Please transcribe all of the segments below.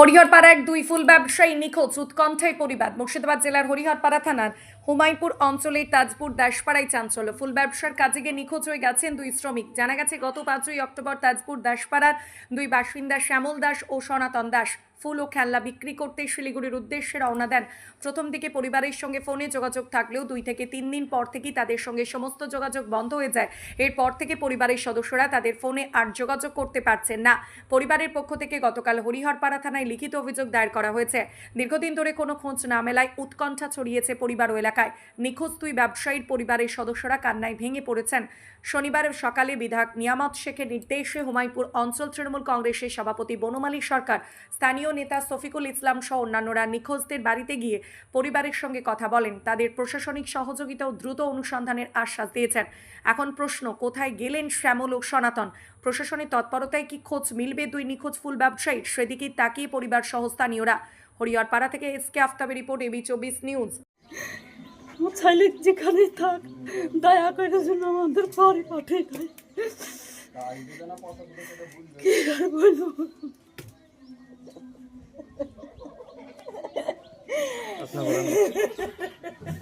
হরিহরপাড়ার দুই ফুল ব্যবসায়ী নিখোঁজ উৎকণ্ঠায় পরিবার। মুর্শিদাবাদ জেলার হরিহরপাড়া থানার হুমায়ুপুর অঞ্চলের তাজপুর দাসপাড়ায় চাঞ্চল্য। ফুল ব্যবসার কাজে গিয়ে নিখোঁজ হয়ে গেছেন দুই শ্রমিক। জানা গেছে, গত পাঁচই অক্টোবর তাজপুর দাসপাড়ার দুই বাসিন্দা শ্যামল দাস ও সনাতন দাস। ফুল ও খেলনা বিক্রি করতে শিলিগুড়ির উদ্দেশ্যে রওনা দেন। প্রথম দিকে পরিবারের সঙ্গে ফোনে যোগাযোগ থাকলেও দুই থেকে তিন দিন পর থেকেই তাদের সঙ্গে সমস্ত যোগাযোগ বন্ধ হয়ে যায়। এরপর থেকে পরিবারের সদস্যরা তাদের ফোনে আর যোগাযোগ করতে পারছেন না। পরিবারের পক্ষ থেকে গতকাল হরিহরপাড়া থানায় লিখিত অভিযোগ দায়ের করা হয়েছে। দীর্ঘদিন ধরে কোনো খোঁজ না মেলায় উৎকণ্ঠা ছড়িয়েছে পরিবার ও এলাকায়। নিখোঁজ দুই ব্যবসায়ীর পরিবারের সদস্যরা কান্নায় ভেঙে পড়েছেন। শনিবার সকালে বিধায়ক নিয়ামত শেখের নির্দেশে হুমায়ুপুর অঞ্চল তৃণমূল কংগ্রেসের সভাপতি বনমালী সরকার স্থানীয় নেতা শফিকুল ইসলাম সহ অন্যান্যরা নিখোঁজদের বাড়িতে গিয়ে পরিবারের সঙ্গে কথা বলেন। তাদের প্রশাসনিক সহযোগিতা ও দ্রুত অনুসন্ধানের আশ্বাস দিয়েছেন। এখন প্রশ্ন, কোথায় গেলেন শ্যামল ও সনাতন? প্রশাসনের তৎপরতায় কি খোঁজ মিলবে দুই নিখোঁজ ফুল ব্যবসায়ীর? সেদিকে তাকিয়ে পরিবার সহ স্থানীয়রা। হরিহরপাড়া থেকে এস কে আফতাবের রিপোর্ট, এবি চব্বিশ নিউজ। যেখানে থাক, দয়া করে যেন আমাদের বাড়ি পাঠিয়ে দেয়। কি আর বলব?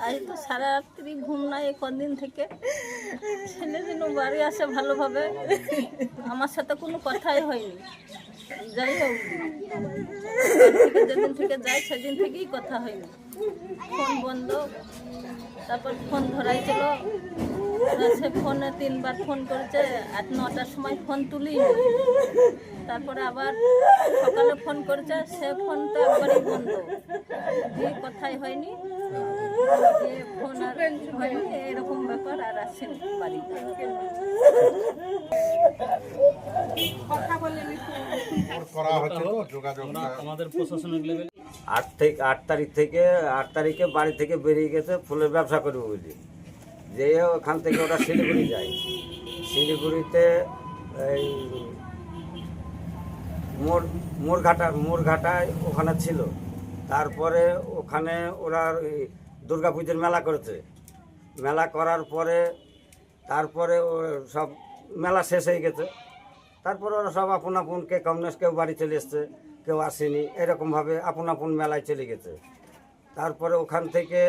আজ তো সারা রাত্রি ঘুম নাই কদিন থেকে। ছেলে যেন বাড়ি আসে ভালোভাবে, আমার সাথে কোনো কথাই হয়নি। যাই হোক, যেদিন থেকে যাই সেদিন থেকেই কথা হয়নি। ফোন বন্ধ, তারপর ফোন ধরাই ছিল সে ফোনে তিনবার ফোন করেছে আট নটার সময় ফোন তুলি তারপরে আবার সকালে ফোন করেছে সে ফোনটা একবারই বন্ধ। দিয়ে কথাই হয়নি। ফোন আর হয়নি এরকম ব্যাপার আর আসেনি বাড়িতে। করা হচ্ছে তো যোগাযোগটা আমাদের আট থেকে আট তারিখ থেকে আট তারিখে বাড়ি থেকে বেরিয়ে গেছে ফুলের ব্যবসা করবে বলে যে ওখান থেকে ওটা শিলিগুড়ি যায়। শিলিগুড়িতে এই মোর, মোরঘাটা, মোরঘাটায় ওখানে ছিল। তারপরে ওখানে ওরা দুর্গা পুজোর মেলা করেছে। মেলা করার পরে, তারপরে ও সব মেলা শেষ হয়ে গেছে। তারপরে ওরা সব আপন আপন কে কমনেস কেউ বাড়ি চলে এসছে, কেউ আসেনি। এরকমভাবে আপন আপন মেলায় চলে গেছে। তারপরে ওখান থেকে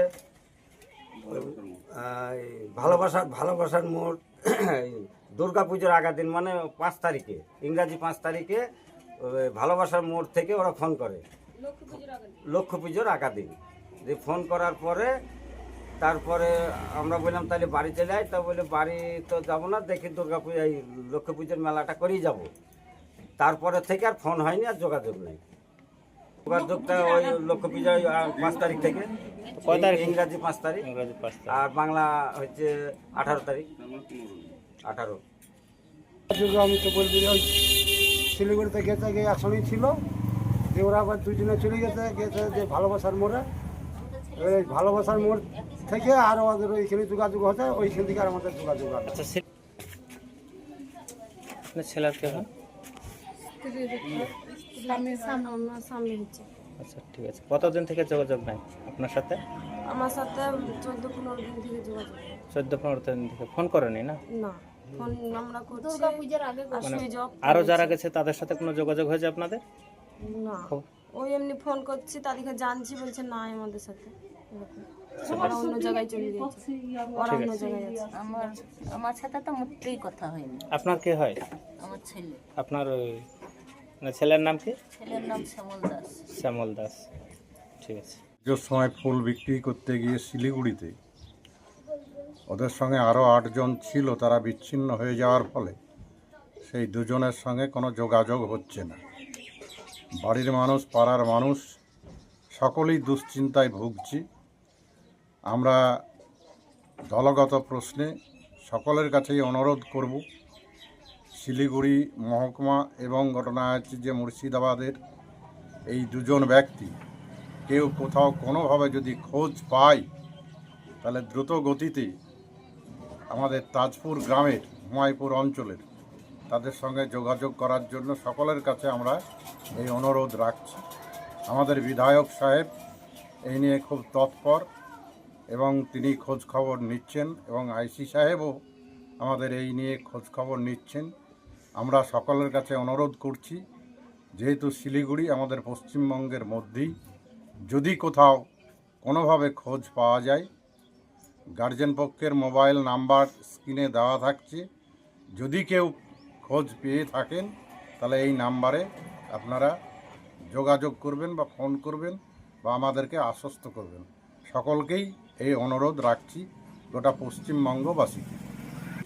ভালোবাসার ভালোবাসার মোড় দুর্গা পুজোর আগা দিন মানে পাঁচ তারিখে ইংরাজি পাঁচ তারিখে ভালোবাসার মোড় থেকে ওরা ফোন করে। লক্ষ্মী পুজোর আগা দিন। যে ফোন করার পরে তারপরে আমরা বললাম তাহলে বাড়ি চলে যাই। তা বলে বাড়ি তো যাব না দেখি দুর্গা পূজা এই লক্ষ্মী পুজোর মেলাটা করেই যাব। তারপরে থেকে আর ফোন হয়নি আর যোগাযোগ নেই। যোগাযোগটা ওই লক্ষ্মী পূজা পাঁচ তারিখ থেকে। কয় তারিখ? ইংরাজি পাঁচ তারিখ। ইংরাজি আর বাংলা হচ্ছে আঠারো তারিখ। আঠারো। আমি তো বলবি ওই শিলিগুড়িতে গেছে গিয়ে একসঙ্গেই ছিল। যে ওরা আবার দুজনে চলে গেছে গেছে যে ভালোবাসার মোড়ে। ওই ভালোবাসার মোড় থেকে আর আমাদের ওইখানে যোগাযোগ হচ্ছে ওইখান থেকে আর আমাদের যোগাযোগ আছে আচ্ছা সে- ছেলের কে হয় স্বামী আমার স্বামী হচ্ছে আচ্ছা ঠিক আছে। কতদিন থেকে যোগাযোগ নাই আপনার সাথে? আমার সাথে চোদ্দ পনেরো দিন থেকে যোগাযোগ চোদ্দ পনেরো দিন থেকে ফোন করেনি না? না ফোন আমরা করছি। দুর্গা পূজার আগে সুইচ অফ আরও যারা গেছে তাদের সাথে কোনো যোগাযোগ হয়েছে আপনাদের? না? ওই এমনি ফোন করছি তাদেরকে জানছি বলছে না আমাদের সাথে। ওরা অন্য জায়গায় চলে গেছে। ওরা অন্য জায়গায় আছে। আমার আমার সাথে তো মোটেই কথা হয়নি। আপনার কে হয়? আমার ছেলে। আপনার ওই মানে ছেলের নাম কি? ছেলের নাম শ্যামল দাস। শ্যামল দাস। ঠিক আছে। পুজোর সময় ফুল বিক্রি করতে গিয়ে শিলিগুড়িতে ওদের সঙ্গে আরও আটজন ছিল তারা বিচ্ছিন্ন হয়ে যাওয়ার ফলে সেই দুজনের সঙ্গে কোনো যোগাযোগ হচ্ছে না। বাড়ির মানুষ পাড়ার মানুষ সকলেই দুশ্চিন্তায় ভুগছি। আমরা দলগত প্রশ্নে সকলের কাছেই অনুরোধ করব শিলিগুড়ি মহকুমা এবং ঘটনা আছে যে মুর্শিদাবাদের এই দুজন ব্যক্তি কেউ কোথাও কোনোভাবে যদি খোঁজ পায়, তাহলে দ্রুত গতিতে আমাদের তাজপুর গ্রামের হুমায়পুর অঞ্চলের তাদের সঙ্গে যোগাযোগ করার জন্য সকলের কাছে আমরা এই অনুরোধ রাখছি। আমাদের বিধায়ক সাহেব এই নিয়ে খুব তৎপর এবং তিনি খোঁজ খবর নিচ্ছেন এবং আইসি সাহেবও আমাদের এই নিয়ে খোঁজ খবর নিচ্ছেন। আমরা সকলের কাছে অনুরোধ করছি, যেহেতু শিলিগুড়ি আমাদের পশ্চিমবঙ্গের মধ্যেই, যদি কোথাও কোনোভাবে খোঁজ পাওয়া যায়, গার্জেন পক্ষের মোবাইল নাম্বার স্ক্রিনে দেওয়া থাকছে, যদি কেউ খোঁজ পেয়ে থাকেন, তাহলে এই নাম্বারে আপনারা যোগাযোগ করবেন বা ফোন করবেন বা আমাদেরকে আশ্বস্ত করবেন। সকলকেই এই অনুরোধ রাখছি গোটা পশ্চিমবঙ্গবাসীকে।